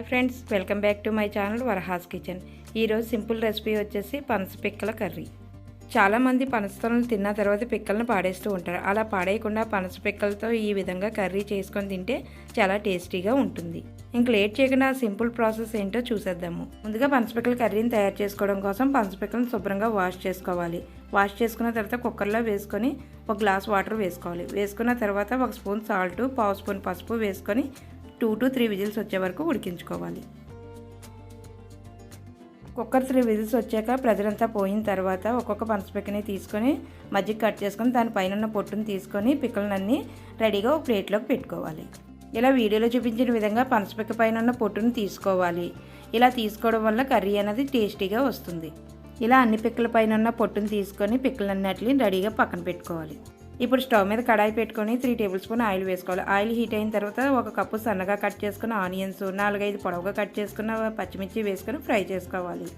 Hi friends welcome back to my channel Varaha's kitchen. ఈరోజు simple recipe వచ్చేసి పనస పిక్కల కర్రీ. చాలామంది పనసతలను తిన్న తర్వాత పిక్కలను పాడేస్తూ ఉంటారు. అలా పాడేయకుండా పనస పిక్కలతో ఈ విధంగా కర్రీ చేసుకొని తింటే చాలా టేస్టీగా ఉంటుంది. ఇంక లేట్ చేయకుండా సింపుల్ ప్రాసెస్ ఏంటో చూసేద్దాము. ముందుగా పనసపిక్కల కర్రీని తయారు చేసుకోవడం కోసం పనసపిక్కలను శుభ్రంగా వాష్ చేసుకోవాలి. వాష్ చేసుకున్న తర్వాత కుక్కర్లో వేసుకొని ఒక గ్లాస్ వాటర్ వేసుకోవాలి. వేసుకున్న తర్వాత ఒక స్పూన్ సాల్ట్ పావు స్పూన్ పసుపు వేసుకొని టూ టు త్రీ విజిల్స్ వచ్చే వరకు ఉడికించుకోవాలి. కుక్కర్ త్రీ విజిల్స్ వచ్చాక ప్రెజరంతా పోయిన తర్వాత ఒక్కొక్క పనసపిక్కని తీసుకొని మజ్జిగ కట్ చేసుకొని దాని పైన ఉన్న పొట్టును తీసుకొని పిక్కలన్నీ రెడీగా ఒక ప్లేట్లోకి పెట్టుకోవాలి. ఇలా వీడియోలో చూపించిన విధంగా పనసపిక్క పైన ఉన్న పొట్టును తీసుకోవాలి. ఇలా తీసుకోవడం వల్ల కర్రీ అనేది టేస్టీగా వస్తుంది. ఇలా అన్ని పిక్కల పైన ఉన్న పొట్టును తీసుకొని పిక్కలన్నిటిని రెడీగా పక్కన పెట్టుకోవాలి. ఇప్పుడు స్టవ్ మీద కడాయి పెట్టుకొని త్రీ టేబుల్ స్పూన్ ఆయిల్ వేసుకోవాలి. ఆయిల్ హీట్ అయిన తర్వాత ఒక కప్పు సన్నగా కట్ చేసుకున్న ఆనియన్స్ నాలుగైదు పొడవుగా కట్ చేసుకున్న పచ్చిమిర్చి వేసుకొని ఫ్రై చేసుకోవాలి.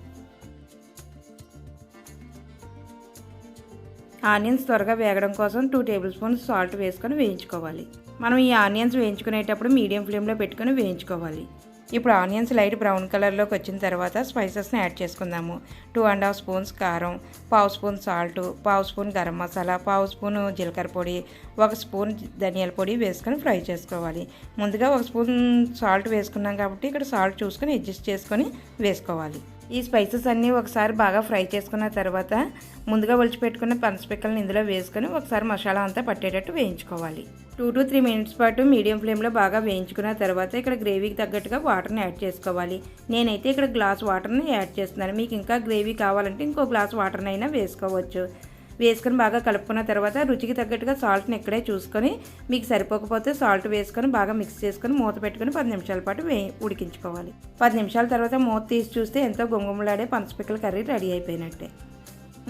ఆనియన్స్ త్వరగా వేగడం కోసం టూ టేబుల్ స్పూన్స్ సాల్ట్ వేసుకొని వేయించుకోవాలి. మనం ఈ ఆనియన్స్ వేయించుకునేటప్పుడు మీడియం ఫ్లేమ్లో పెట్టుకొని వేయించుకోవాలి. ఇప్పుడు ఆనియన్స్ లైట్ బ్రౌన్ కలర్లోకి వచ్చిన తర్వాత స్పైసెస్ని యాడ్ చేసుకుందాము. టూ అండ్ హాఫ్ స్పూన్స్ కారం పావు స్పూన్ సాల్ట్ పావు స్పూన్ గరం మసాలా పావు స్పూన్ జీలకర్ర పొడి ఒక స్పూన్ ధనియాల పొడి వేసుకొని ఫ్రై చేసుకోవాలి. ముందుగా ఒక స్పూన్ సాల్ట్ వేసుకున్నాం కాబట్టి ఇక్కడ సాల్ట్ చూసుకొని అడ్జస్ట్ చేసుకొని వేసుకోవాలి. ఈ స్పైసెస్ అన్నీ ఒకసారి బాగా ఫ్రై చేసుకున్న తర్వాత ముందుగా ఒలిచిపెట్టుకున్న పనసపిక్కలను ఇందులో వేసుకొని ఒకసారి మసాలా అంతా పట్టేటట్టు వేయించుకోవాలి. టూ టు త్రీ మినిట్స్ పాటు మీడియం ఫ్లేమ్లో బాగా వేయించుకున్న తర్వాత ఇక్కడ గ్రేవీకి తగ్గట్టుగా వాటర్ని యాడ్ చేసుకోవాలి. నేనైతే ఇక్కడ గ్లాస్ వాటర్ని యాడ్ చేస్తున్నాను. మీకు ఇంకా గ్రేవీ కావాలంటే ఇంకో గ్లాస్ వాటర్ని అయినా వేసుకోవచ్చు. వేసుకొని బాగా కలుపుకున్న తర్వాత రుచికి తగ్గట్టుగా సాల్ట్ని ఇక్కడే చూసుకొని మీకు సరిపోకపోతే సాల్ట్ వేసుకొని బాగా మిక్స్ చేసుకొని మూత పెట్టుకొని పది నిమిషాల పాటు వే ఉడికించుకోవాలి. పది నిమిషాల తర్వాత మూత తీసి చూస్తే ఎంతో గుమగుమలాడే పనసపిక్కల కర్రీ రెడీ అయిపోయినట్టే.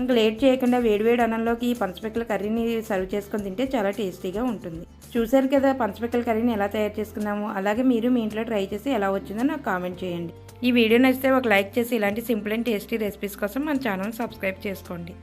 ఇంకా లేట్ చేయకుండా వేడివేడి అన్నంలోకి ఈ పనసపిక్కల కర్రీని సర్వ్ చేసుకొని తింటే చాలా టేస్టీగా ఉంటుంది. చూశారు కదా పనసపిక్కల కర్రీని ఎలా తయారు చేసుకున్నాము? అలాగే మీరు మీ ఇంట్లో ట్రై చేసి ఎలా వచ్చిందో నాకు కామెంట్ చేయండి. ఈ వీడియో నచ్చితే ఒక లైక్ చేసి ఇలాంటి సింపుల్ అండ్ టేస్టీ రెసిపీస్ కోసం మన ఛానల్ సబ్స్క్రైబ్ చేసుకోండి.